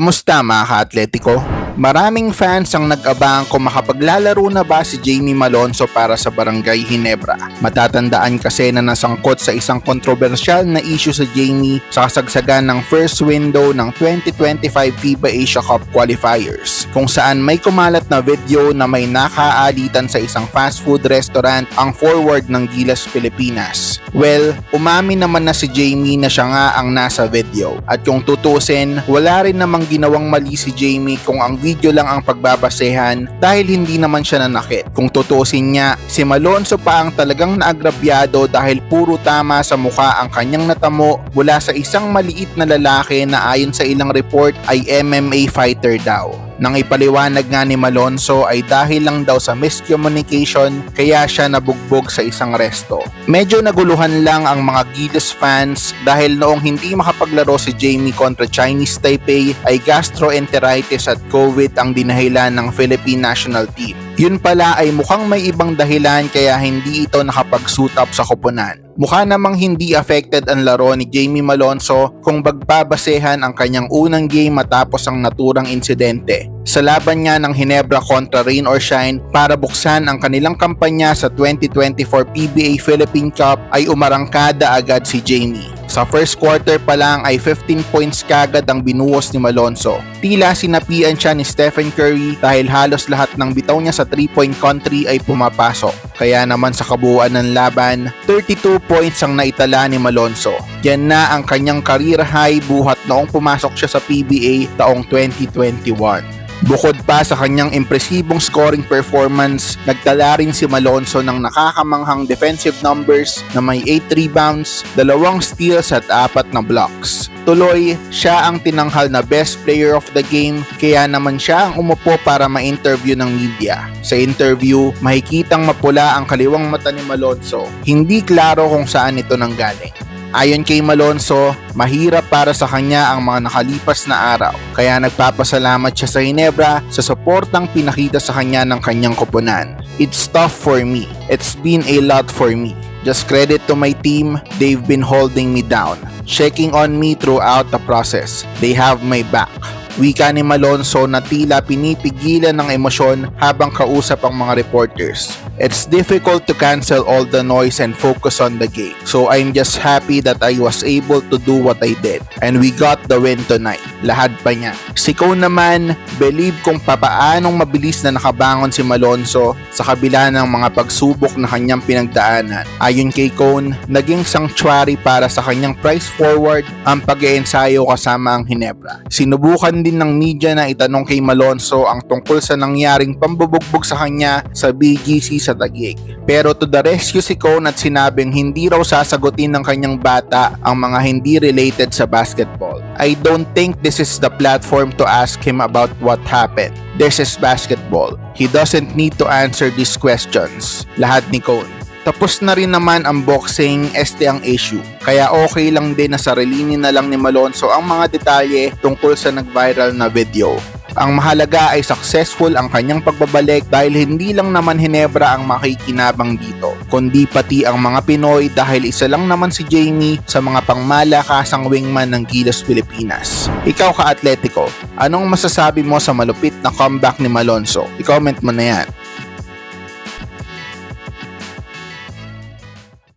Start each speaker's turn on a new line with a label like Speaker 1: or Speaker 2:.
Speaker 1: Kumusta mga ka-atletiko? Maraming fans ang nag-abang kung makapaglalaro na ba si Jamie Malonzo para sa Barangay Hinebra. Matatandaan kasi na nasangkot sa isang kontrobersyal na issue sa Jamie sa kasagsagan ng first window ng 2025 FIBA Asia Cup qualifiers kung saan may kumalat na video na may nakaalitan sa isang fast food restaurant ang forward ng Gilas Pilipinas. Well, umamin naman na si Jamie na siya nga ang nasa video at kung tutusin, wala rin namang ginawang mali si Jamie kung ang video lang ang pagbabasehan dahil hindi naman siya nanakit. Kung tutusin niya, si Malonzo pa ang talagang naagrabyado dahil puro tama sa mukha ang kanyang natamo mula sa isang maliit na lalaki na ayon sa ilang report ay MMA fighter daw. Nang ipaliwanag nga ni Malonzo ay dahil lang daw sa miscommunication kaya siya nabugbog sa isang resto. Medyo naguluhan lang ang mga Gilas fans dahil noong hindi makapaglaro si Jamie kontra Chinese Taipei ay gastroenteritis at COVID ang dinahilan ng Philippine national team. Yun pala ay mukhang may ibang dahilan kaya hindi ito nakapag-suit up sa koponan. Mukha namang hindi affected ang laro ni Jamie Malonzo kung bagbabasehan ang kanyang unang game matapos ang naturang insidente. Sa laban niya ng Hinebra kontra Rain or Shine para buksan ang kanilang kampanya sa 2024 PBA Philippine Cup ay umarangkada agad si Jamie. Sa first quarter pa lang ay 15 points kagad ang binuhos ni Malonzo. Tila sinapian siya ni Stephen Curry dahil halos lahat ng bitaw niya sa 3-point country ay pumapasok. Kaya naman sa kabuuan ng laban, 32 points ang naitala ni Malonzo. Yan na ang kanyang career high buhat noong pumasok siya sa PBA taong 2021. Bukod pa sa kanyang impresibong scoring performance, nagtala rin si Malonzo ng nakakamanghang defensive numbers na may 8 rebounds, dalawang steals at apat na blocks. Tuloy, siya ang tinanghal na best player of the game kaya naman siya ang umupo para ma-interview ng media. Sa interview, makikitang mapula ang kaliwang mata ni Malonzo. Hindi klaro kung saan ito nanggaling. Ayon kay Malonzo, mahirap para sa kanya ang mga nakalipas na araw. Kaya nagpapasalamat siya sa Ginebra sa suportang pinakita sa kanya ng kanyang koponan. It's tough for me. It's been a lot for me. Just credit to my team, they've been holding me down, checking on me throughout the process. They have my back. Wika ni Malonzo na tila pinipigilan ng emosyon habang kausap ang mga reporters. It's difficult to cancel all the noise and focus on the game. So I'm just happy that I was able to do what I did. And we got the win tonight. Lahad pa niya. Si Cone naman, believe kung papaanong mabilis na nakabangon si Malonzo sa kabila ng mga pagsubok na kanyang pinagdaanan. Ayon kay Cone, naging sanctuary para sa kanyang price forward ang pag-iensayo kasama ang Hinebra. Sinubukan din ng media na itanong kay Malonzo ang tungkol sa nangyaring pambubugbog sa kanya sa BGC Taguig. Pero to the rescue si Cone at sinabing hindi raw sasagutin ng kanyang bata ang mga hindi related sa basketball. I don't think this is the platform to ask him about what happened. This is basketball. He doesn't need to answer these questions. Lahat ni Cone. Tapos na rin naman ang boxing, este ang issue. Kaya okay lang din na sarilinin na lang ni Malonzo ang mga detalye tungkol sa nag-viral na video. Ang mahalaga ay successful ang kanyang pagbabalik dahil hindi lang naman Hinebra ang makikinabang dito, kundi pati ang mga Pinoy dahil isa lang naman si Jamie sa mga pangmalakasang wingman ng Gilas Pilipinas. Ikaw ka-atletico, anong masasabi mo sa malupit na comeback ni Malonzo? I-comment mo na yan.